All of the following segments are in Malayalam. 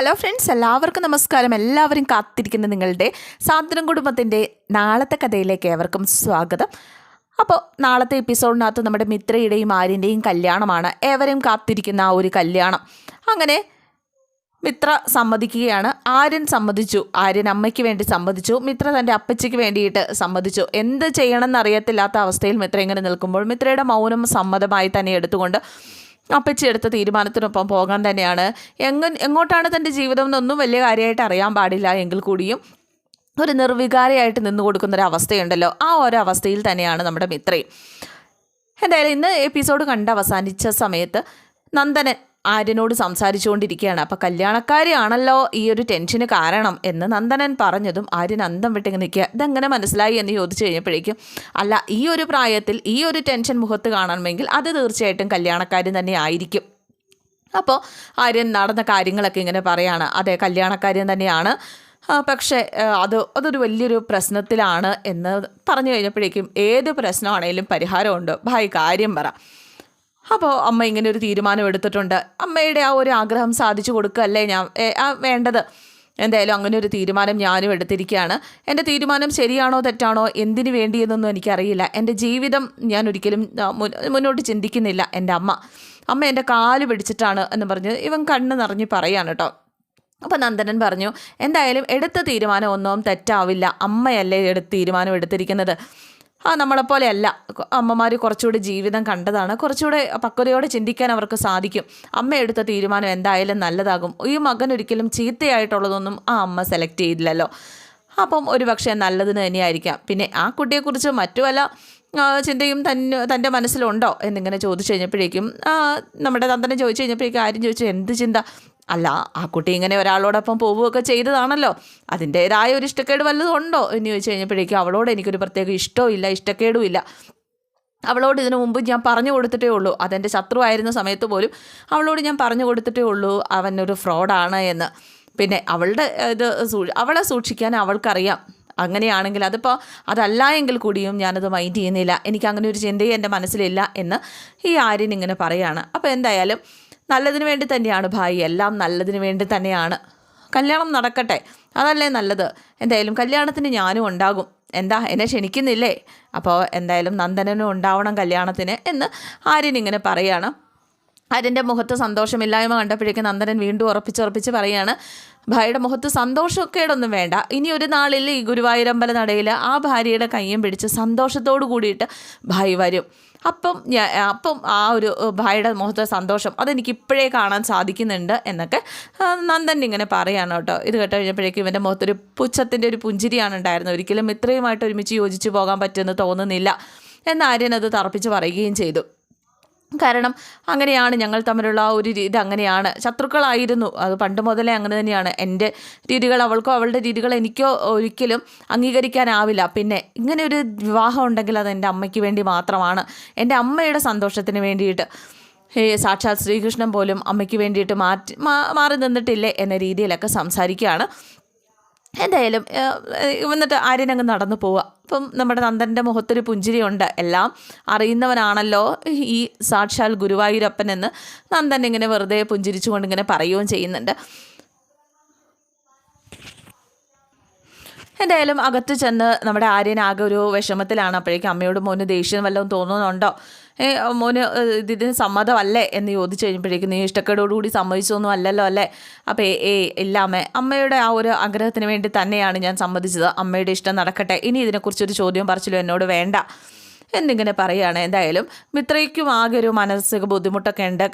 ഹലോ ഫ്രണ്ട്സ് എല്ലാവർക്കും നമസ്കാരം. എല്ലാവരും കാത്തിരിക്കുന്ന നിങ്ങളുടെ സാന്ത്വനം കുടുംബത്തിന്റെ നാളത്തെ കഥയിലേക്ക് ഏവർക്കും സ്വാഗതം. അപ്പോൾ നാളത്തെ എപ്പിസോഡിനകത്ത് നമ്മുടെ മിത്രയുടെയും ആര്യന്റെയും കല്യാണമാണ്. ഏവരെയും കാത്തിരിക്കുന്ന ആ ഒരു കല്യാണം. അങ്ങനെ മിത്ര സമ്മതിക്കുകയാണ്. ആര്യൻ സമ്മതിച്ചു. ആര്യൻ അമ്മയ്ക്ക് വേണ്ടി സമ്മതിച്ചു. മിത്ര തന്റെ അപ്പച്ചയ്ക്ക് വേണ്ടിയിട്ട് സമ്മതിച്ചു. എന്ത് ചെയ്യണമെന്ന് അറിയത്തില്ലാത്ത അവസ്ഥയിൽ മിത്ര ഇങ്ങനെ നിൽക്കുമ്പോൾ മിത്രയുടെ മൗനം സമ്മതമായി തന്നെ എടുത്തുകൊണ്ട് അപ്പച്ചി എടുത്ത തീരുമാനത്തിനൊപ്പം പോകാൻ തന്നെയാണ്. എങ്ങ എങ്ങോട്ടാണ് തന്റെ ജീവിതം എന്നൊന്നും വലിയ കാര്യമായിട്ട് അറിയാൻ പാടില്ല എങ്കിൽ കൂടിയും ഒരു നിർവികാരയായിട്ട് നിന്നു കൊടുക്കുന്ന ഒരു അവസ്ഥയുണ്ടല്ലോ ആ ഒരു അവസ്ഥയിൽ തന്നെയാണ് നമ്മുടെ മിത്രയും എന്തായാലും ഇന്ന് എപ്പിസോഡ് കണ്ട് അവസാനിച്ച സമയത്ത് നന്ദനൻ ആര്യനോട് സംസാരിച്ചുകൊണ്ടിരിക്കുകയാണ്. അപ്പം കല്യാണക്കാരിയാണല്ലോ ഈ ഒരു ടെൻഷന് കാരണം എന്ന് നന്ദനൻ പറഞ്ഞതും ആര്യൻ അന്തം വിട്ടിങ്ങ് നിൽക്കുക. ഇതെങ്ങനെ മനസ്സിലായി എന്ന് ചോദിച്ചു കഴിഞ്ഞപ്പോഴേക്കും അല്ല ഈ ഒരു പ്രായത്തിൽ ഈ ഒരു ടെൻഷൻ മുഖത്ത് കാണണമെങ്കിൽ അത് തീർച്ചയായിട്ടും കല്യാണക്കാരി തന്നെ ആയിരിക്കും. അപ്പോൾ ആര്യൻ നടന്ന കാര്യങ്ങളൊക്കെ ഇങ്ങനെ പറയാണ്. അതെ കല്യാണക്കാരൻ തന്നെയാണ്. പക്ഷേ അത് അതൊരു വലിയൊരു പ്രശ്നത്തിലാണ് എന്ന് പറഞ്ഞു കഴിഞ്ഞപ്പോഴേക്കും ഏത് പ്രശ്നമാണേലും പരിഹാരമുണ്ട്. ഭായ് കാര്യം പറ. അപ്പോൾ അമ്മ ഇങ്ങനെ ഒരു തീരുമാനം എടുത്തിട്ടുണ്ട്. അമ്മയുടെ ആ ഒരു ആഗ്രഹം സാധിച്ചു കൊടുക്കുകയല്ലേ ഞാൻ വേണ്ടത്? എന്തായാലും അങ്ങനെ ഒരു തീരുമാനം ഞാനും എടുത്തിരിക്കുകയാണ്. എന്റെ തീരുമാനം ശരിയാണോ തെറ്റാണോ എന്തിനു വേണ്ടിയെന്നൊന്നും എനിക്കറിയില്ല. എന്റെ ജീവിതം ഞാൻ ഒരിക്കലും മുന്നോട്ട് ചിന്തിക്കുന്നില്ല എന്റെ അമ്മ. അമ്മ എന്റെ കാൽ പിടിച്ചിട്ടാണ് എന്ന് പറഞ്ഞ് ഇവൻ കണ്ണ് നിറഞ്ഞ് പറയാണ് കേട്ടോ അപ്പോൾ നന്ദനൻ പറഞ്ഞു എന്തായാലും എടുത്ത തീരുമാനം ഒന്നും തെറ്റാവില്ല. അമ്മയല്ലേ എടുത്ത് തീരുമാനം എടുത്തിരിക്കുന്നത്? ആ നമ്മളെപ്പോലെ അല്ല അമ്മമാർ കുറച്ചുകൂടി ജീവിതം കണ്ടതാണ്. കുറച്ചുകൂടെ പക്വതയോടെ ചിന്തിക്കാൻ അവർക്ക് സാധിക്കും. അമ്മ എടുത്ത തീരുമാനം എന്തായാലും നല്ലതാകും. ഈ മകൻ ഒരിക്കലും ചീത്തയായിട്ടുള്ളതൊന്നും ആ അമ്മ സെലക്ട് ചെയ്തില്ലല്ലോ. അപ്പം ഒരു പക്ഷേ നല്ലതിന് തന്നെയായിരിക്കാം. പിന്നെ ആ കുട്ടിയെക്കുറിച്ച് മറ്റു വല്ല ചിന്തയും തന്നെ തന്റെ മനസ്സിലുണ്ടോ എന്നിങ്ങനെ ചോദിച്ചു കഴിഞ്ഞപ്പോഴേക്കും നമ്മുടെ തന്തനെ ചോദിച്ചു കഴിഞ്ഞപ്പോഴേക്കും ആരും ചോദിച്ചു എന്ത് ചിന്ത? അല്ല ആ കുട്ടി ഇങ്ങനെ ഒരാളോടൊപ്പം പോവുകയൊക്കെ ചെയ്തതാണല്ലോ. അതിന്റേതായ ഒരു ഇഷ്ടക്കേട് വല്ലതും ഉണ്ടോ എന്ന് ചോദിച്ചു കഴിഞ്ഞപ്പോഴേക്കും അവളോട് എനിക്കൊരു പ്രത്യേക ഇഷ്ടവും ഇല്ല ഇഷ്ടക്കേടും ഇല്ല അവളോട് ഇതിനു മുമ്പ് ഞാൻ പറഞ്ഞു കൊടുത്തിട്ടേ ഉള്ളൂ. അതെന്റെ ശത്രുവായിരുന്ന സമയത്ത് പോലും അവളോട് ഞാൻ പറഞ്ഞു കൊടുത്തിട്ടേ ഉള്ളൂ. അവനൊരു ഫ്രോഡാണ് എന്ന്. പിന്നെ അവളുടെ ഇത് അവളെ സൂക്ഷിക്കാൻ അവൾക്കറിയാം. അങ്ങനെയാണെങ്കിൽ അതിപ്പോൾ അതല്ല എങ്കിൽ കൂടിയും ഞാനത് മൈൻഡ് ചെയ്യുന്നില്ല. എനിക്ക് അങ്ങനെ ഒരു ചിന്തയും എന്റെ മനസ്സിലില്ല എന്ന് ഈ ആര്യൻ ഇങ്ങനെ പറയാണ്. അപ്പോൾ എന്തായാലും നല്ലതിന് വേണ്ടി തന്നെയാണ് ഭായി. എല്ലാം നല്ലതിന് വേണ്ടി തന്നെയാണ്. കല്യാണം നടക്കട്ടെ. അതല്ലേ നല്ലത്. എന്തായാലും കല്യാണത്തിന് ഞാനും ഉണ്ടാകും. എന്താ? എന്നെ ക്ഷണിക്കുന്നില്ലേ? അപ്പോൾ എന്തായാലും നന്ദനനും ഉണ്ടാവണം കല്യാണത്തിന് എന്ന് ആര്യൻ ഇങ്ങനെ പറയാണ്. ആര്യന്റെ മുഖത്ത് സന്തോഷമില്ലായ്മ കണ്ടപ്പോഴേക്കും നന്ദനൻ വീണ്ടും ഉറപ്പിച്ചുറപ്പിച്ച് പറയാണ് ഭാര്യയുടെ മുഖത്ത് സന്തോഷക്കേടൊന്നും വേണ്ട. ഇനി ഒരു നാളിൽ ഈ ഗുരുവായൂരമ്പല നടയിൽ ആ ഭാര്യയുടെ കയ്യും പിടിച്ച് സന്തോഷത്തോടു കൂടിയിട്ട് ഭായി വരും. അപ്പം അപ്പം ആ ഒരു ഭായിയുടെ മുഖത്തെ സന്തോഷം അതെനിക്ക് ഇപ്പോഴേ കാണാൻ സാധിക്കുന്നുണ്ട് എന്നൊക്കെ നന്ദൻ ഇങ്ങനെ പറയുകയാണ് കേട്ടോ. ഇത് കേട്ട് കഴിഞ്ഞപ്പോഴേക്കും ഇവന്റെ മുഖത്തൊരു പുച്ഛത്തിന്റെ ഒരു പുഞ്ചിരിയാണ് ഉണ്ടായിരുന്നത്. ഒരിക്കലും ഇത്രയുമായിട്ട് ഒരുമിച്ച് യോജിച്ച് പോകാൻ പറ്റുമെന്ന് തോന്നുന്നില്ല. എന്ന് ആര്യൻ അത് തറപ്പിച്ച് പറയുകയും ചെയ്തു. കാരണം അങ്ങനെയാണ് ഞങ്ങൾ തമ്മിലുള്ള ആ ഒരു രീതി അങ്ങനെയാണ്. ശത്രുക്കളായിരുന്നു. അത് പണ്ട് മുതലേ അങ്ങനെ തന്നെയാണ്. എന്റെ രീതികൾ അവൾക്കോ അവളുടെ രീതികൾ എനിക്കോ ഒരിക്കലും അംഗീകരിക്കാനാവില്ല. പിന്നെ ഇങ്ങനെ ഒരു വിവാഹം ഉണ്ടെങ്കിൽ അത് എന്റെ അമ്മയ്ക്ക് വേണ്ടി മാത്രമാണ്. എന്റെ അമ്മയുടെ സന്തോഷത്തിന് വേണ്ടിയിട്ട് സാക്ഷാത് ശ്രീകൃഷ്ണൻ പോലും അമ്മയ്ക്ക് വേണ്ടിയിട്ട് മാറ്റി മാറി നിന്നിട്ടില്ലേ എന്ന രീതിയിലൊക്കെ സംസാരിക്കുകയാണ്. എന്തായാലും എന്നിട്ട് എന്നിട്ട് ആര്യനങ്ങ് നടന്നു പോവുക. അപ്പം നമ്മുടെ നന്ദന്റെ മുഖത്തൊരു പുഞ്ചിരിയുണ്ട് എല്ലാം. അറിയുന്നവനാണല്ലോ ഈ സാക്ഷാൽ ഗുരുവായൂരപ്പൻ എന്ന് നന്ദൻ ഇങ്ങനെ വെറുതെ പുഞ്ചിരിച്ചുകൊണ്ട് ഇങ്ങനെ പറയുകയും ചെയ്യുന്നുണ്ട്. എന്തായാലും അകത്ത് ചെന്ന് നമ്മുടെ ആര്യൻ ആകെ ഒരു വിഷമത്തിലാണ്. അപ്പോഴേക്കും അമ്മയോട് മോന് ദേഷ്യം വല്ലതും തോന്നുന്നുണ്ടോ? ഏ മോന് ഇതിന് സമ്മതമല്ലേ എന്ന് ചോദിച്ചു കഴിഞ്ഞപ്പോഴേക്കും നീ ഇഷ്ടക്കേടോടുകൂടി സമ്മതിച്ചൊന്നും അല്ലല്ലോ അല്ലേ? അപ്പോൾ ഏ ഇല്ല അമ്മേ. അമ്മയുടെ ആ ഒരു ആഗ്രഹത്തിന് വേണ്ടി തന്നെയാണ് ഞാൻ സമ്മതിച്ചത്. അമ്മയുടെ ഇഷ്ടം നടക്കട്ടെ. ഇനി ഇതിനെക്കുറിച്ചൊരു ചോദ്യം പറച്ചിലും എന്നോട് വേണ്ട. എന്നിങ്ങനെ പറയുകയാണ്. എന്തായാലും മിത്രയ്ക്കും ആകെ ഒരു മാനസിക ബുദ്ധിമുട്ടൊക്കെ ഉണ്ട്.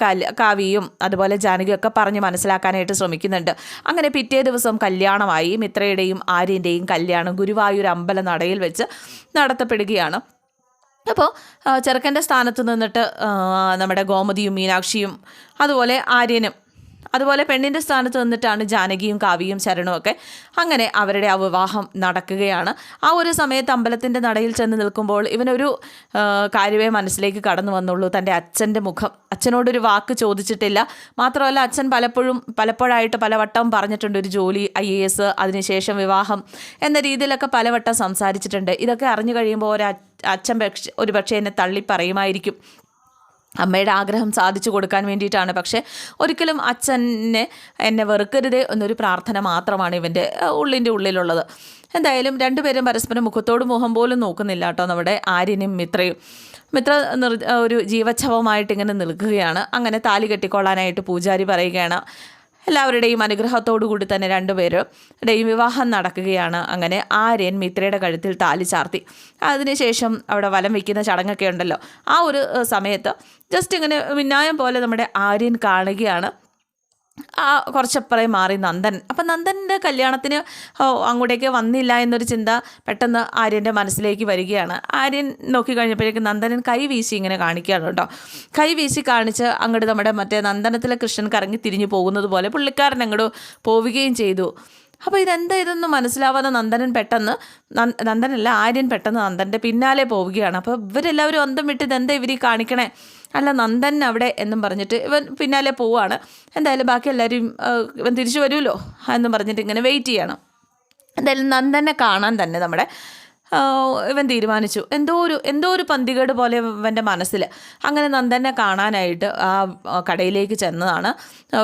കവിയും അതുപോലെ ജാനകിയൊക്കെ പറഞ്ഞ് മനസ്സിലാക്കാനായിട്ട് ശ്രമിക്കുന്നുണ്ട്. അങ്ങനെ പിറ്റേ ദിവസം കല്യാണമായി. മിത്രയുടെയും ആര്യന്റെയും കല്യാണം ഗുരുവായൂർ അമ്പല നടയിൽ വെച്ച് നടത്തപ്പെടുകയാണ്. അപ്പോൾ ചെറുക്കന്റെ സ്ഥാനത്ത് നിന്നിട്ട് നമ്മുടെ ഗോമതിയും മീനാക്ഷിയും അതുപോലെ ആര്യനും അതുപോലെ പെണ്ണിന്റെ സ്ഥാനത്ത് നിന്നിട്ടാണ് ജാനകിയും കാവ്യയും ശരണും ഒക്കെ അങ്ങനെ അവരുടെ ആ വിവാഹം നടക്കുകയാണ്. ആ ഒരു സമയത്ത് അമ്പലത്തിന്റെ നടയിൽ ചെന്ന് നിൽക്കുമ്പോൾ ഇവനൊരു കാര്യമേ മനസ്സിലേക്ക് കടന്നു വന്നുള്ളൂ. തന്റെ അച്ഛന്റെ മുഖം. അച്ഛനോടൊരു വാക്ക് ചോദിച്ചിട്ടില്ല. മാത്രമല്ല അച്ഛൻ പലപ്പോഴും പലപ്പോഴായിട്ട് പലവട്ടം പറഞ്ഞിട്ടുണ്ട് ഒരു ജോലി ഐ എ എസ് അതിനുശേഷം വിവാഹം എന്ന രീതിയിലൊക്കെ പലവട്ടം സംസാരിച്ചിട്ടുണ്ട്. ഇതൊക്കെ അറിഞ്ഞു കഴിയുമ്പോൾ ഒരു അച്ഛൻ പക്ഷെ ഒരു പക്ഷേ എന്നെ തള്ളി പറയുമായിരിക്കും അമ്മയുടെ ആഗ്രഹം സാധിച്ചു കൊടുക്കാൻ വേണ്ടിയിട്ടാണ്. പക്ഷേ ഒരിക്കലും അച്ഛനെ എന്നെ വെറുക്കരുത് എന്നൊരു പ്രാർത്ഥന മാത്രമാണ് ഇവന്റെ ഉള്ളിന്റെ ഉള്ളിലുള്ളത്. എന്തായാലും രണ്ടുപേരും പരസ്പരം മുഖത്തോട് മുഖം പോലും നോക്കുന്നില്ല കേട്ടോ നമ്മുടെ ആര്യനും മിത്രയും. മിത്ര നിർ ഒരു ജീവച്ഛവമായിട്ട് ഇങ്ങനെ നിൽക്കുകയാണ്. അങ്ങനെ താലി കെട്ടിക്കൊള്ളാനായിട്ട് പൂജാരി പറയുകയാണ്. എല്ലാവരുടെയും അനുഗ്രഹത്തോടുകൂടി തന്നെ രണ്ടുപേരുടെയും വിവാഹം നടക്കുകയാണ്. അങ്ങനെ ആര്യൻ മിത്രയുടെ കഴുത്തിൽ താലി ചാർത്തി. അതിനുശേഷം അവിടെ വലം വയ്ക്കുന്ന ചടങ്ങൊക്കെ ഉണ്ടല്ലോ. ആ ഒരു സമയത്ത് ജസ്റ്റ് ഇങ്ങനെ മിന്നായം പോലെ നമ്മുടെ ആര്യൻ കാണുകയാണ്. ആ കുറച്ചപ്പുറേ മാറി നന്ദൻ. അപ്പം നന്ദന്റെ കല്യാണത്തിന് അങ്ങോട്ടേക്ക് വന്നില്ല എന്നൊരു ചിന്ത പെട്ടെന്ന് ആര്യന്റെ മനസ്സിലേക്ക് വരികയാണ്. ആര്യൻ നോക്കി കഴിഞ്ഞപ്പോഴേക്കും നന്ദനൻ കൈ വീശി ഇങ്ങനെ കാണിക്കുകയാണ് കേട്ടോ. കൈ വീശി കാണിച്ച് അങ്ങോട്ട് നമ്മുടെ മറ്റേ നന്ദനത്തിലെ കൃഷ്ണൻ കറങ്ങി തിരിഞ്ഞു പോകുന്നത് പോലെ പുള്ളിക്കാരൻ അങ്ങോട്ട് പോവുകയും ചെയ്തു. അപ്പോൾ ഇതെന്താ? ഇതൊന്നും മനസ്സിലാവാതെ നന്ദനൻ പെട്ടെന്ന് നന്ദനല്ല ആര്യൻ പെട്ടെന്ന് നന്ദന്റെ പിന്നാലെ പോവുകയാണ്. അപ്പോൾ ഇവരെല്ലാവരും അന്തം വിട്ട് ഇതെന്താ ഇവർ കാണിക്കണേ? അല്ല നന്ദൻ അവിടെ എന്നും പറഞ്ഞിട്ട് ഇവൻ പിന്നാലെ പോവാണ്. എന്തായാലും ബാക്കി എല്ലാവരും ഇവൻ തിരിച്ചു വരുമല്ലോ എന്നും പറഞ്ഞിട്ട് ഇങ്ങനെ വെയിറ്റ് ചെയ്യണം. എന്തായാലും നന്ദനെ കാണാൻ തന്നെ നമ്മുടെ ഇവൻ തീരുമാനിച്ചു. എന്തോ ഒരു എന്തോ ഒരു പന്തികേട് പോലെ ഇവന്റെ മനസ്സിൽ. അങ്ങനെ നന്ദനെ കാണാനായിട്ട് ആ കടയിലേക്ക് ചെന്നതാണ്.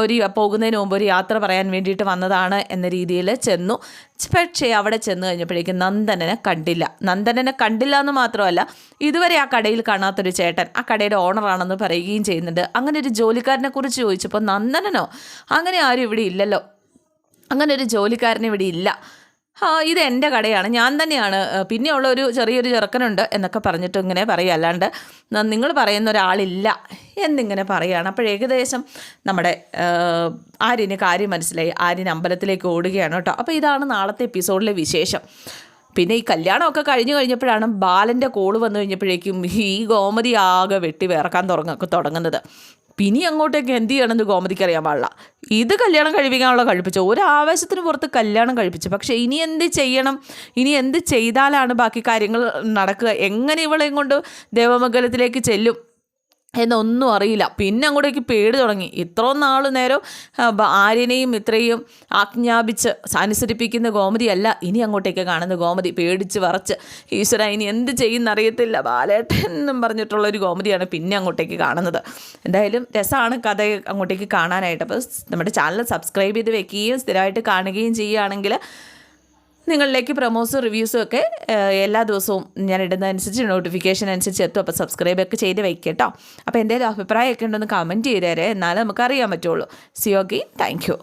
ഒരു പോകുന്നതിന് മുമ്പ് ഒരു യാത്ര പറയാൻ വേണ്ടിയിട്ട് വന്നതാണ് എന്ന രീതിയിൽ ചെന്നു. പക്ഷേ അവിടെ ചെന്ന് കഴിഞ്ഞപ്പോഴേക്കും നന്ദനനെ കണ്ടില്ല. നന്ദനനെ കണ്ടില്ല എന്ന് മാത്രമല്ല ഇതുവരെ ആ കടയിൽ കാണാത്തൊരു ചേട്ടൻ ആ കടയുടെ ഓണറാണെന്ന് പറയുകയും ചെയ്യുന്നുണ്ട്. അങ്ങനെ ഒരു ജോലിക്കാരനെക്കുറിച്ച് ചോദിച്ചപ്പോൾ നന്ദനനോ അങ്ങനെ ആരും ഇവിടെ ഇല്ലല്ലോ. അങ്ങനെ ഒരു ജോലിക്കാരൻ ഇവിടെ ഇല്ല. ഇത് എന്റെ കടയാണ്. ഞാൻ തന്നെയാണ്. പിന്നെയുള്ള ഒരു ചെറിയൊരു ചെറുക്കനുണ്ട് എന്നൊക്കെ പറഞ്ഞിട്ട് ഇങ്ങനെ പറയുക. അല്ലാണ്ട് നിങ്ങൾ പറയുന്ന ഒരാളില്ല എന്നിങ്ങനെ പറയുകയാണ്. അപ്പോൾ ഏകദേശം നമ്മുടെ ആര്യന് കാര്യം മനസ്സിലായി. ആര്യൻ അമ്പലത്തിലേക്ക് ഓടുകയാണ് കേട്ടോ. അപ്പോൾ ഇതാണ് നാളത്തെ എപ്പിസോഡിലെ വിശേഷം. പിന്നെ ഈ കല്യാണമൊക്കെ കഴിഞ്ഞു കഴിഞ്ഞപ്പോഴാണ് ബാലന്റെ കോൾ വന്നു കഴിഞ്ഞപ്പോഴേക്കും ഈ ഗോമതി ആകെ വെട്ടി വേർക്കാൻ തുടങ്ങ തുടങ്ങുന്നത്. പിന്നെ അങ്ങോട്ടേക്ക് എന്ത് ചെയ്യണമെന്ന് ഗോമതിക്ക് അറിയാൻ പാടില്ല. ഇത് കല്യാണം കഴിപ്പിക്കാനുള്ള കഴിപ്പിച്ചു. ഒരു ആവേശത്തിന് പുറത്ത് കല്യാണം കഴിപ്പിച്ചു. പക്ഷേ ഇനി എന്ത് ചെയ്യണം? ഇനി എന്ത് ചെയ്താലാണ് ബാക്കി കാര്യങ്ങൾ നടക്കുക? എങ്ങനെ ഇവളെയും കൊണ്ട് ദേവമംഗലത്തിലേക്ക് ചെല്ലും? എന്നൊന്നും അറിയില്ല. പിന്നെ അങ്ങോട്ടേക്ക് പേടി തുടങ്ങി. ഇത്രയും നാൾ നേരം ആര്യനെയും ഇത്രയും ആജ്ഞാപിച്ച് അനുസരിപ്പിക്കുന്ന ഗോമതിയല്ല. ഇനി അങ്ങോട്ടേക്ക് കാണുന്ന ഗോമതി. പേടിച്ച് വറച്ച് ഈശ്വര ഇനി എന്ത് ചെയ്യുന്നറിയത്തില്ല. ബാലേട്ടൻ എന്നും പറഞ്ഞിട്ടുള്ളൊരു ഗോമതിയാണ് പിന്നെ അങ്ങോട്ടേക്ക് കാണുന്നത്. എന്തായാലും രസമാണ് കഥ അങ്ങോട്ടേക്ക് കാണാനായിട്ട്. അപ്പോൾ നമ്മുടെ ചാനൽ സബ്സ്ക്രൈബ് ചെയ്ത് വെക്കുകയും സ്ഥിരമായിട്ട് കാണുകയും ചെയ്യുകയാണെങ്കിൽ നിങ്ങളിലേക്ക് പ്രൊമോസും റിവ്യൂസും ഒക്കെ എല്ലാ ദിവസവും ഞാൻ ഇടുന്നതനുസരിച്ച് നോട്ടിഫിക്കേഷൻ അനുസരിച്ച് എത്തും. അപ്പോൾ സബ്സ്ക്രൈബ് ഒക്കെ ചെയ്ത് വെക്കുക കേട്ടോ അപ്പോൾ എന്തെങ്കിലും അഭിപ്രായമൊക്കെ ഉണ്ടെന്ന് കമന്റ് ചെയ്തേരെ. എന്നാലേ നമുക്ക് അറിയാൻ പറ്റുള്ളൂ സിയോഗി താങ്ക് യു